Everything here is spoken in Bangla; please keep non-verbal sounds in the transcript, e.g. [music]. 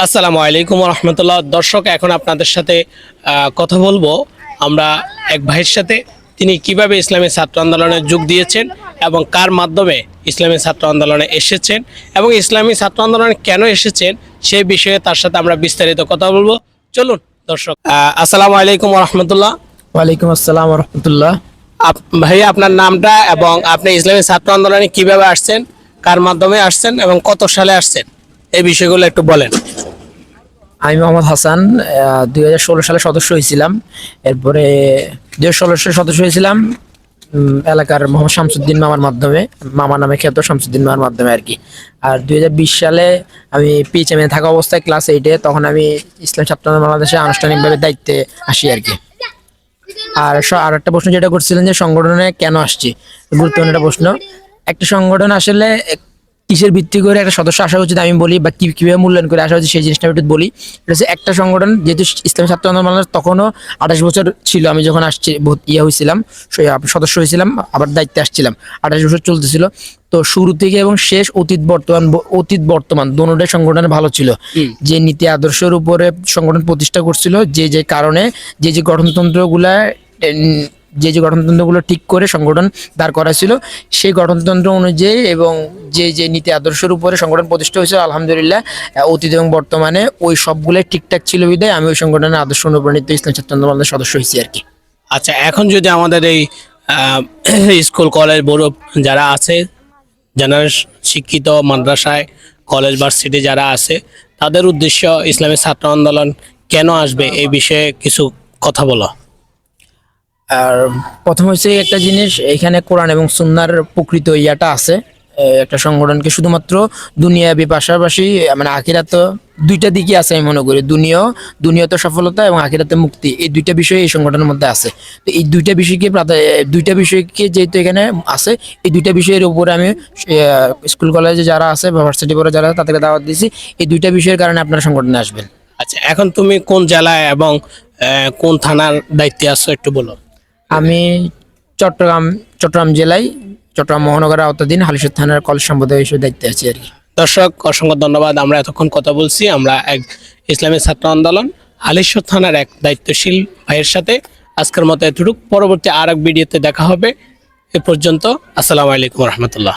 আসসালামু আলাইকুম রহমতুল্লাহ দর্শক এখন আপনাদের সাথে কথা বলব আমরা এক ভাইয়ের সাথে। তিনি কীভাবে ইসলামী ছাত্র আন্দোলনে যোগ দিয়েছেন এবং কার মাধ্যমে ইসলামী ছাত্র আন্দোলনে এসেছেন এবং ইসলামী ছাত্র আন্দোলনে কেন এসেছেন সেই বিষয়ে তার সাথে আমরা বিস্তারিত কথা বলব। চলুন দর্শক আসসালামু আলাইকুম রহমতুল্লাহ ওয়ালাইকুম আসসালাম রহমতুল্লাহ আপ- ভাই আপনার নামটা এবং আপনি ইসলামী ছাত্র আন্দোলনে কীভাবে আসছেন কার মাধ্যমে আসছেন এবং কত সালে আসছেন এই বিষয়গুলো একটু বলেন। আমি মোহাম্মদ হাসান দুই হাজার ষোলো সালে সদস্য হয়েছিলাম। এরপরে দুই হাজার ষোলো সালে সদস্য হয়েছিলাম এলাকার মোহাম্মদ শামসুদ্দিন মামার মাধ্যমে, মামা নামে খ্যাত শামসুদ্দিন মামার মাধ্যমে আর কি। আর দুই হাজার বিশ সালে আমি পিএইচএমে থাকা অবস্থায় ক্লাস এইটে তখন আমি ইসলাম ছাত্র বাংলাদেশে আনুষ্ঠানিকভাবে দায়িত্বে আসি আর কি। আর আর একটা প্রশ্ন যেটা করছিলেন যে সংগঠনে কেন আসছি? গুরুত্বপূর্ণ একটা প্রশ্ন। একটা সংগঠন আসলে কিসের ভিত্তি করে একটা সদস্য আসা উচিত আমি বলি বা কি কীভাবে মূল্যায়ন করে আসা উচিত সেই জিনিসটা একটু বলি। এটা হচ্ছে একটা সংগঠন যেহেতু ইসলামী ছাত্র আন্দোলন তখনও আঠাশ বছর ছিল। আমি যখন আসছি ইয়ে হয়েছিলাম সদস্য হয়েছিলাম আবার দায়িত্বে আসছিলাম। আঠাশ বছর চলতেছিল। তো শুরু থেকে এবং শেষ অতীত বর্তমান অতীত বর্তমান দোনোটাই সংগঠন ভালো ছিল। যে নীতি আদর্শের উপরে সংগঠন প্রতিষ্ঠা করছিল যে যে কারণে যে যে গঠনতন্ত্রগুলা যে যে গঠনতন্ত্রগুলো ঠিক করে সংগঠন দাঁড় করা ছিল সেই গঠনতন্ত্র অনুযায়ী এবং যে যে নীতি আদর্শের উপরে সংগঠন প্রতিষ্ঠা হয়েছিল, আলহামদুলিল্লাহ, অতীত এবং বর্তমানে ওই সবগুলোই ঠিকঠাক ছিল বিদায় আমি ওই সংগঠনের আদর্শ অনুপ্রাণিত ইসলাম ছাত্র আন্দোলনের সদস্য হয়েছি আর কি। আচ্ছা এখন যদি আমাদের এই [clears throat] স্কুল, কলেজ বড় যারা আছে, যারা শিক্ষিত মাদ্রাসায়, কলেজ, ভার্সিটি যারা আছে, তাদের উদ্দেশ্য ইসলামী ছাত্র আন্দোলন কেন আসবে, এই বিষয়ে কিছু কথা বলো। আর প্রথম হচ্ছে একটা জিনিস, এখানে কোরআন এবং সুন্নার প্রকৃত ইয়াটা আছে। একটা সংগঠনকে শুধুমাত্র দুনিয়াবি পাশাপাশি মানে আখিরাত দুইটা দিকই আছে আমি মনে করি, দুনিয়া, দুনিয়াতে সফলতা এবং আখিরাতে মুক্তি। এই দুইটা বিষয় এই সংগঠনের মধ্যে আছে। তো এই দুইটা বিষয়কে দুইটা বিষয়কে যেহেতু এখানে আছে, এই দুইটা বিষয়ের উপরে আমি স্কুল কলেজে যারা আছে বা ভার্সিটি পরে যারা তাদেরকে দাওয়াত দিয়েছি। এই দুইটা বিষয়ের কারণে আপনারা সংগঠনে আসবেন। আচ্ছা এখন তুমি কোন জেলায় এবং কোন থানার দায়িত্বে আছো একটু বলো। আমি চট্টগ্রাম চট্টগ্রাম জেলায়, চট্টগ্রাম মহানগরের আওতাধীন হালিশহর থানার কল সম্প্রদায় হিসেবে দায়িত্বে আছি আর কি। দর্শক, অসংখ্য ধন্যবাদ। আমরা এতক্ষণ কথা বলছি। আমরা এক ইসলামী ছাত্র আন্দোলন হালিশ্বর থানার এক দায়িত্বশীল ভাইয়ের সাথে আজকের মতো এতটুকু। পরবর্তী আর এক ভিডিওতে দেখা হবে। এ পর্যন্ত আসসালামু আলাইকুম রহমতুল্লাহ।